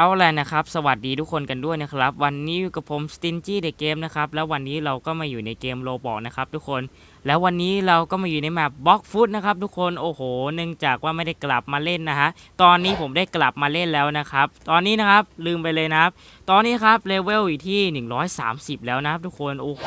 เอาแหละนะครับ สวัสดีทุกคนกันด้วยนะครับ วันนี้อยู่กับผมสตินจี้เดอะเกมนะครับ แล้ววันนี้เราก็มาอยู่ในเกมโลบอกนะครับทุกคน แล้ววันนี้เราก็มาอยู่ในแมปบล็อกฟุตนะครับทุกคน โอ้โห เนื่องจากว่าไม่ได้กลับมาเล่นนะฮะ ตอนนี้ผมได้กลับมาเล่นแล้วนะครับ ตอนนี้นะครับลืมไปเลยนะครับ ตอนนี้ครับเลเวลอยู่ที่ 130 แล้วนะครับทุกคน โอ้โห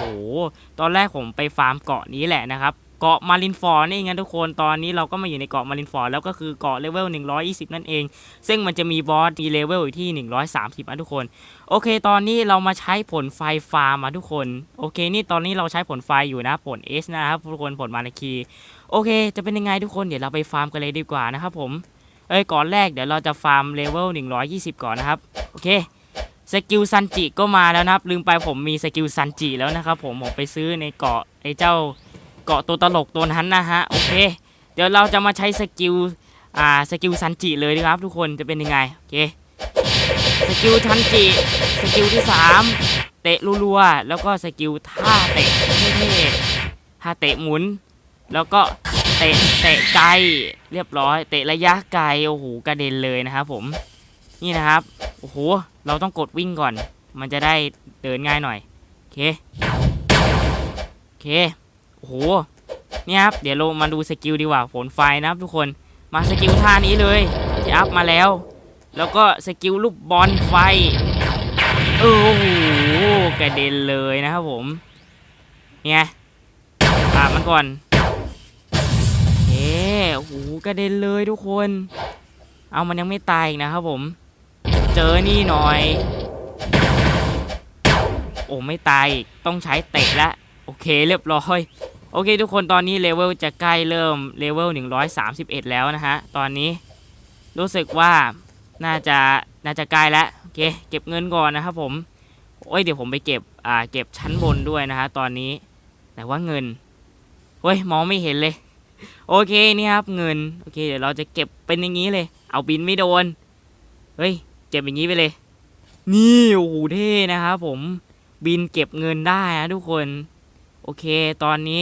ตอนแรกผมไปฟาร์มเกาะนี้แหละนะครับ เกาะมารินฟอร์นี่งั้นทุกคนตอนนี้เราก็มาอยู่ในเกาะมารินฟอร์แล้วก็คือเกาะเลเวล 120 นั่นเอง ซึ่งมันจะมีบอสมีเลเวลอยู่ที่ 130อะทุกคน โอเค ตอนนี้เรามาใช้ผลไฟฟาร์มอะทุกคน โอเค นี่ตอนนี้เราใช้ผลไฟอยู่นะผล S นะครับทุกคนผลมานาคี โอเค จะเป็นยังไงทุกคนเดี๋ยวเราไปฟาร์มกันเลยดีกว่านะครับผมเอ้ยก่อนแรกเดี๋ยวเราจะฟาร์มเลเวล 120 ก่อนนะครับ โอเคสกิลซันจิก็มาแล้วนะครับ ลืมไปผมมีสกิลซันจิแล้วนะครับผมผมไปซื้อในเกาะไอ้เจ้า เกาะตัวตลกตัวนั้นนะฮะโอเค เดี๋ยวเราจะมาใช้สกิลอ่าสกิลซันจิเลยนะครับ ทุกคนจะเป็นยังไงโอเคสกิลซันจิสกิลที่ 3 เตะรัวๆแล้วก็สกิลท่าเตะเท่ๆท่าเตะหมุน แล้วก็เตะเตะไกลเรียบร้อย เตะระยะไกลโอ้โหกระเด็นเลยนะครับผมนี่นะครับโอ้โหเราต้องกดวิ่งก่อน มันจะได้เดินง่ายหน่อยโอเคโอเค โอ้โหเนี่ยครับเดี๋ยวเรามาดูสกิลดีกว่าผลไฟนะครับทุกคนมาสกิลท่านี้เลยที่อัพมาแล้ว แล้วก็สกิลลูกบอลไฟโอ้โหกระเด็นเลยนะครับผมเนี่ยปาดมันก่อนเอ๊โอ้โหกระเด็นเลยทุกคน เอามันยังไม่ตายอีกนะครับผม เจอนี่หน่อย โอ้ไม่ตายต้องใช้เตะละโอเคเรียบร้อย โอเคทุกคนตอนนี้เลเวลจะใกล้เริ่มเลเวล131 แล้วนะฮะ ตอนนี้รู้สึกว่าน่าจะน่าจะใกล้แล้วโอเคเก็บเงินก่อนนะครับผม โอ้ยเดี๋ยวผมไปเก็บอ่าเก็บชั้นบนด้วยนะฮะตอนนี้แต่ว่าเงินเฮ้ยมองไม่เห็นเลย โอเคนี่ครับเงินโอเคเดี๋ยวเราจะเก็บเป็นอย่างนี้เลย เอาบินไม่โดนเฮ้ยเก็บอย่างนี้ไปเลย นี่โอ้โหเท่นะครับผมบินเก็บเงินได้นะทุกคน โอเค ตอนนี้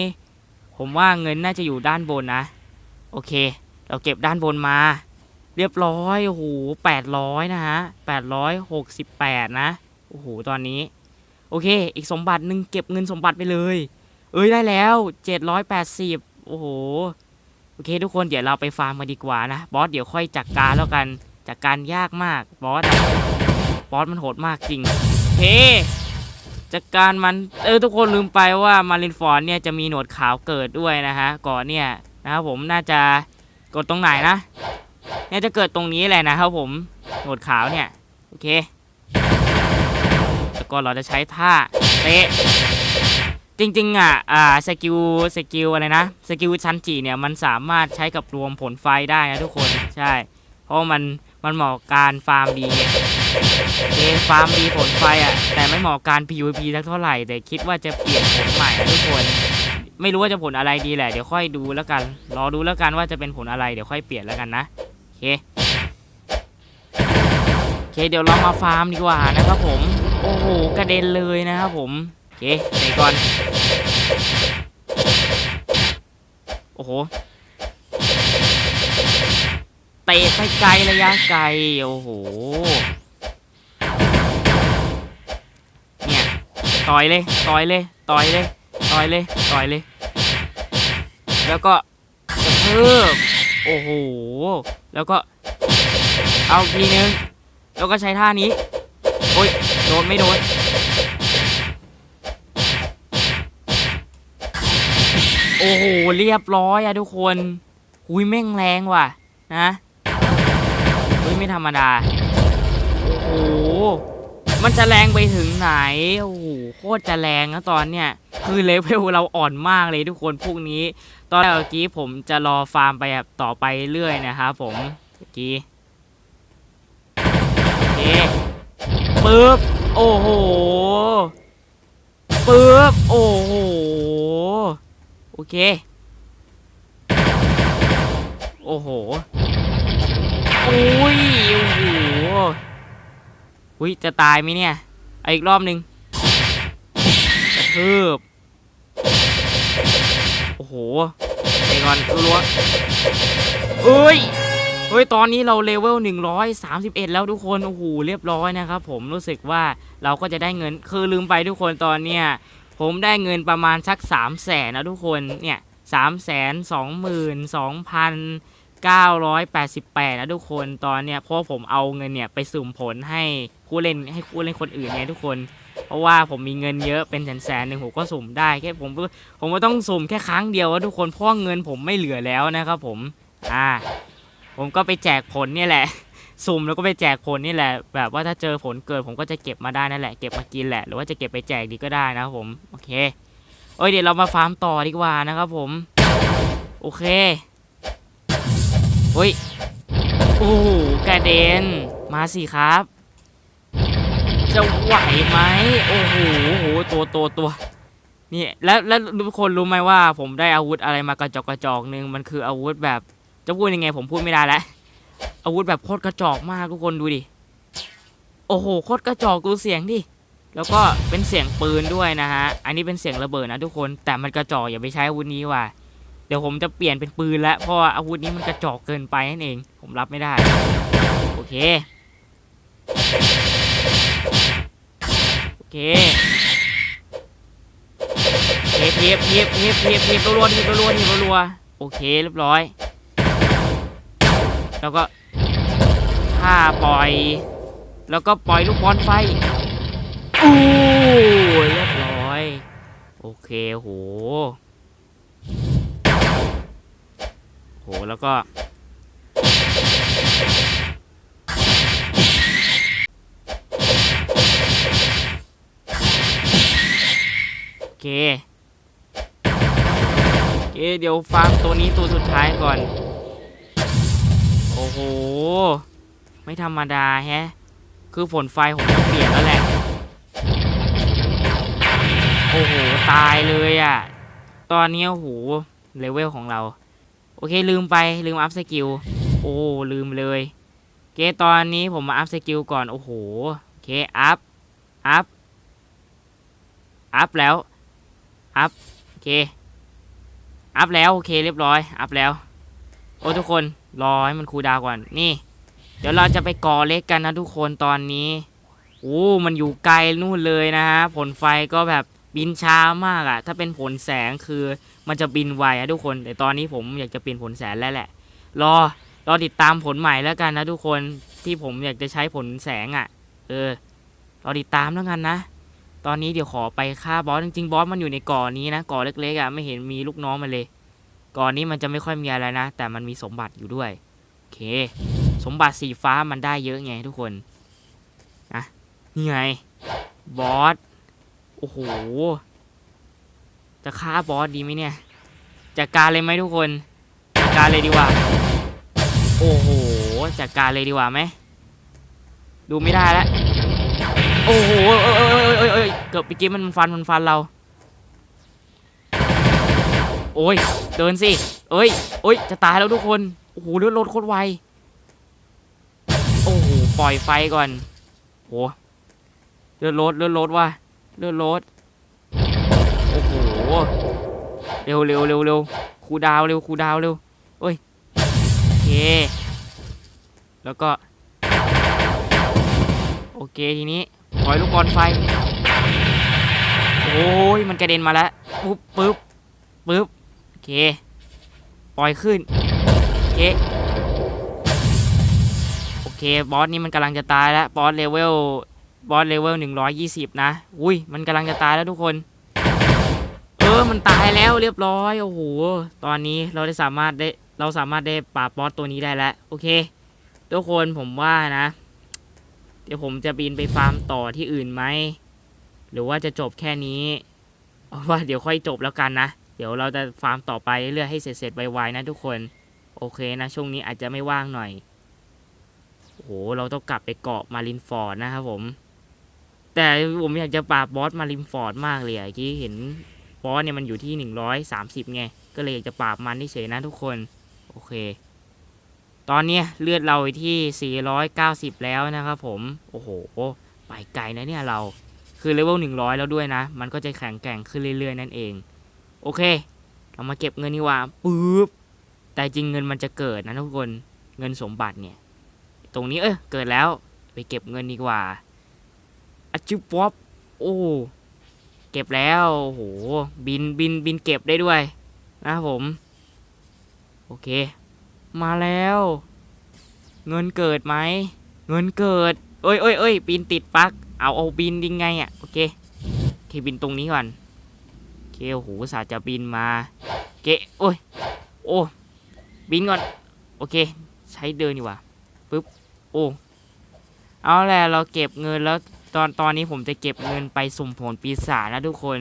ผมว่าเงินน่าจะอยู่ด้านบนนะ โอเค เราเก็บด้านบนมา เรียบร้อยโอ้โหแปดร้อยนะฮะแปดร้อยหกสิบแปดนะโอ้โหตอนนี้ โอเค อีกสมบัติหนึ่งเก็บเงินสมบัติไปเลย เอ้ยได้แล้วเจ็ดร้อยแปดสิบโอ้โหโอเค ทุกคนเดี๋ยวเราไปฟาร์มมาดีกว่านะบอสเดี๋ยวค่อยจัดกการแล้วกันจัดกการยากมากบอสบอสมันโหดมากจริงเฮ้ จัดการมันเออทุกคนลืมไปว่ามารินฟอร์ดเนี่ยจะมีหนวดขาวเกิดด้วยนะฮะก่อนเนี่ยนะครับผมน่าจะกดตรงไหนนะเนี่ยจะเกิดตรงนี้แหละนะครับผมหนวดขาวเนี่ยโอเคแล้วก็เราจะใช้ท่าเตะจริงๆอะอ่าสกิลสกิลอะไรนะสกิลชันจิเนี่ยมันสามารถใช้กับรวมผลไฟได้นะทุกคนใช่ เพราะมันมันเหมาะกับการฟาร์มดี ไงโอเฟาร์มดีผลไฟอะ แต่ไม่เหมาะการ PVP สักเท่าไหร่ แต่คิดว่าจะเปลี่ยนผลใหม่ทุกคน ไม่รู้ว่าจะผลอะไรดีแหละ เดี๋ยวค่อยดูแล้วกัน รอดูแล้วกันว่าจะเป็นผลอะไร เดี๋ยวค่อยเปลี่ยนแล้วกันนะโอเคโอเค เดี๋ยวเรามาฟาร์มดีกว่านะครับผม โอ้โห กระเด็นเลยนะครับผมโอเคไหนก่อน โอ้โหเตะไปไกลระยะไกล โอ้โห ต่อยเลยต่อยเลยต่อยเลยต่อยเลยต่อยเลย แล้วก็กระทืบโอ้โหแล้วก็เอาทีนึงแล้วก็ใช้ท่านี้โอ้ยโดนไม่โดนโอ้โหเรียบร้อยอะทุกคนหุยแม่งแรงว่ะนะหุยไม่ธรรมดาโอ้โห มันจะแรงไปถึงไหน โอ้โห โคตรจะแรงนะตอนเนี้ย คือเลเวลเราอ่อนมากเลยทุกคนพวกนี้ ตอนแรกเมื่อกี้ผมจะรอฟาร์มไปแบบต่อไปเรื่อยนะครับผมเมื่อกี้โอเคปึ๊บ โอ้โห ปึ๊บ โอ้โห โอเค โอ้โหอุ้ย โอ้โห อุ้ยจะตายไหมเนี่ยเอาอีกรอบหนึ่งกระทืบโอ้โหไปก่อนรัวเอ้ยเฮ้ย ตอนนี้เราเลเวล 131 แล้วทุกคน โอ้โห เรียบร้อยนะครับผมรู้สึกว่าเราก็จะได้เงิน คือลืมไปทุกคนตอนเนี้ยผมได้เงินประมาณสัก 3 0 0แสนนะทุกคน เนี่ยสามแสนสองหมื่นสองพัน เก้าร้อยแปดสิบแปดนะทุกคนตอนเนี้ยเพราะว่าผมเอาเงินเนี่ยไปสุ่มผลให้ผู้เล่นให้ผู้เล่นคนอื่นไงทุกคน เพราะว่าผมมีเงินเยอะเป็นแสนๆหนึ่งผมก็สุ่มได้แค่ผมผมก็ต้องสุ่มแค่ครั้งเดียวอะทุกคนเพราะว่าเงินผมไม่เหลือแล้วนะครับผมอ่าผมก็ไปแจกผลเนี่ยแหละ สุ่มแล้วก็ไปแจกผลนี่แหละ แบบว่าถ้าเจอผลเกิดผมก็จะเก็บมาได้นั่นแหละเก็บมากินแหละหรือว่าจะเก็บไปแจกดีก็ได้นะครับผมโอเคเอ้ยเดี๋ยวเรามาฟาร์มต่อดีกว่านะครับผม โอเค เฮ้ยโอ้โหกระเด็น มาสิครับ จะไหวไหมโอ้โหโอ้โหตัวตัวตัวนี่แล้วแล้วทุกคนรู้ไหมว่าผมได้อาวุธอะไรมากระจอกกระจอกหนึ่งมันคืออาวุธแบบจะพูดยังไงผมพูดไม่ได้แล้วอาวุธแบบโคตรกระจอกมากทุกคนดูดิโอ้โหโคตรกระจอกดูเสียงดิแล้วก็เป็นเสียงปืนด้วยนะฮะอันนี้เป็นเสียงระเบิดนะทุกคนแต่มันกระจอกอย่าไปใช้อาวุธนี้ว่ะ เดี๋ยวผมจะเปลี่ยนเป็นปืนแล้วเพราะอาวุธนี้มันกระจอกเกินไปนั่นเอง ผมรับไม่ได้ โอเค โอเคเทปเทปเทปเทปเทปเทปรัวๆเทปรัวๆเทปรัวๆโอเคเรียบร้อย แล้วก็ฆ่าปล่อย แล้วก็ปล่อยลูกบอลไฟโอ้ยเรียบร้อย โอเคโห โห แล้วก็โอเคโอเค เดี๋ยวฟาร์มตัวนี้ตัวสุดท้ายก่อน โอ้โห ไม่ธรรมดาแฮะ คือผลไฟผมต้องเปลี่ยนแล้วแหละ โอ้โห ตายเลยอะ ตอนนี้โอ้โห เลเวลของเรา โอเคลืมไปลืมอัพสกิลโอ้ลืมเลยเคตอนนี้ผมมาอัพสกิลก่อน โอ้โหโอเคอัพอัพอัพแล้วอัพโอเคอัพแล้วโอเคเรียบร้อยอัพแล้วโอ้ทุกคนรอให้มันคูดาวก่อนนี่ เดี๋ยวเราจะไปก่อเล็กกันนะทุกคนตอนนี้โอ้มันอยู่ไกลนู่นเลยนะฮะผลไฟก็แบบ บินช้ามากอะถ้าเป็นผลแสงคือมันจะบินไวอะทุกคน แต่ตอนนี้ผมอยากจะเปลี่ยนผลแสงแล้วแหละ รอรอติดตามผลใหม่แล้วกันนะทุกคนที่ผมอยากจะใช้ผลแสงอะเออรอติดตามแล้วกันนะ ตอนนี้เดี๋ยวขอไปฆ่าบอสจริงๆบอสมันอยู่ในก่อนี้นะก่อเล็กๆอะไม่เห็นมีลูกน้องมันเลย ก่อนนี้มันจะไม่ค่อยมีอะไรนะ แต่มันมีสมบัติอยู่ด้วยโอเค สมบัติสีฟ้ามันได้เยอะไงทุกคนนะนี่ไงบอส โอ้โห จะฆ่าบอสดีไหมเนี่ย จัดการเลยไหมทุกคน จัดการเลยดีกว่า โอ้โห จัดการเลยดีกว่าไหม ดูไม่ได้แล้ว โอ้โหเกือบไปเกมมันฟันมันฟันเรา โอ้ย เดินสิ เอ้ยเอ้ย จะตายแล้วทุกคน โอ้โหเลือดลดโคตรไว โอ้โห ปล่อยไฟก่อน โห เลือดลดเลือดลดว่ะ เลือดลดโอ้โหเร็วเร็วเร็วเร็วครูดาวเร็วครูดาวเร็วเอ้ยโอเค แล้วก็ โอเคทีนี้ปล่อยลูกบอลไฟ โอ้ยมันกระเด็นมาแล้วปุ๊บปึ๊บปึ๊บโอเค ปล่อยขึ้นโอเคโอเคบอสนี่มันกำลังจะตายแล้วบอสเลเวล บอสเลเวลหนึ่งร้อยยี่สิบนะ อุ้ย มันกำลังจะตายแล้วทุกคน เออ มันตายแล้วเรียบร้อย โอ้โห ตอนนี้เราได้สามารถได้ เราสามารถได้ปราบบอสตัวนี้ได้แล้ว โอเค ทุกคนผมว่านะ เดี๋ยวผมจะบินไปฟาร์มต่อที่อื่นไหม หรือว่าจะจบแค่นี้เอาว่าเดี๋ยวค่อยจบแล้วกันนะ เดี๋ยวเราจะฟาร์มต่อไปเรื่อยๆให้เสร็จๆไวๆนะทุกคน โอเคนะ ช่วงนี้อาจจะไม่ว่างหน่อย โอ้โห เราต้องกลับไปเกาะมารินฟอร์ดนะครับผม แต่ผมอยากจะปราบบอสมารินฟอร์ดมากเลยอะกี้เห็นบอสเนี่ยมันอยู่ที่หนึ่งร้อยสามสิบไง ก็เลยอยากจะปราบมันเฉยนะทุกคน โอเค ตอนนี้เลือดเราอยู่ที่490แล้วนะครับผม โอ้โห ไปไกลนะเนี่ยเรา คือเลเวล100แล้วด้วยนะ มันก็จะแข็งแกร่งขึ้นเรื่อยๆนั่นเอง โอเค เรามาเก็บเงินดีกว่าปึ๊บ แต่จริงเงินมันจะเกิดนะทุกคน เงินสมบัติเนี่ย ตรงนี้เออเกิดแล้ว ไปเก็บเงินดีกว่า อะชิวป๊อปโอ้เก็บแล้วโหบินบินบินเก็บได้ด้วยนะครับผม โอเค มาแล้ว เงินเกิดไหมเงินเกิด เอ้ยเอ้ยเอ้ยบินติดปักเอาเอาบินยังไงอะโอเคเคบินตรงนี้ก่อนโอเคโอ้โหสาจะบินมาเกะโอ้ยโอ้บินก่อนโอเค ใช้เดินดีกว่าปึ๊บโอ้เอาแหละเราเก็บเงินแล้ว ตอนตอนนี้ผมจะเก็บเงินไปสุ่มผลปีศาจนะทุกคน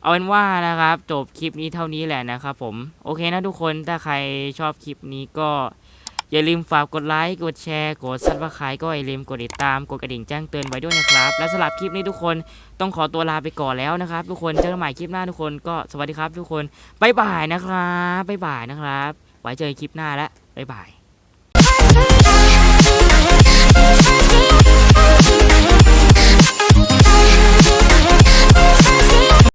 เอาเป็นว่านะครับ จบคลิปนี้เท่านี้แหละนะครับผม โอเคนะทุกคน ถ้าใครชอบคลิปนี้ก็ อย่าลืมฝากกดไลค์ กดแชร์ กดซับสไครต์ก็อย่าลืมกดติดตาม กดกระดิ่งแจ้งเตือนไว้ด้วยนะครับ และสำหรับคลิปนี้ทุกคนต้องขอตัวลาไปก่อนแล้วนะครับ ทุกคน เจอกันใหม่คลิปหน้าทุกคนก็สวัสดีครับ ทุกคนบายบายนะครับบายบายนะครับ ไว้เจอกันคลิปหน้าแล้วบ๊ายบาย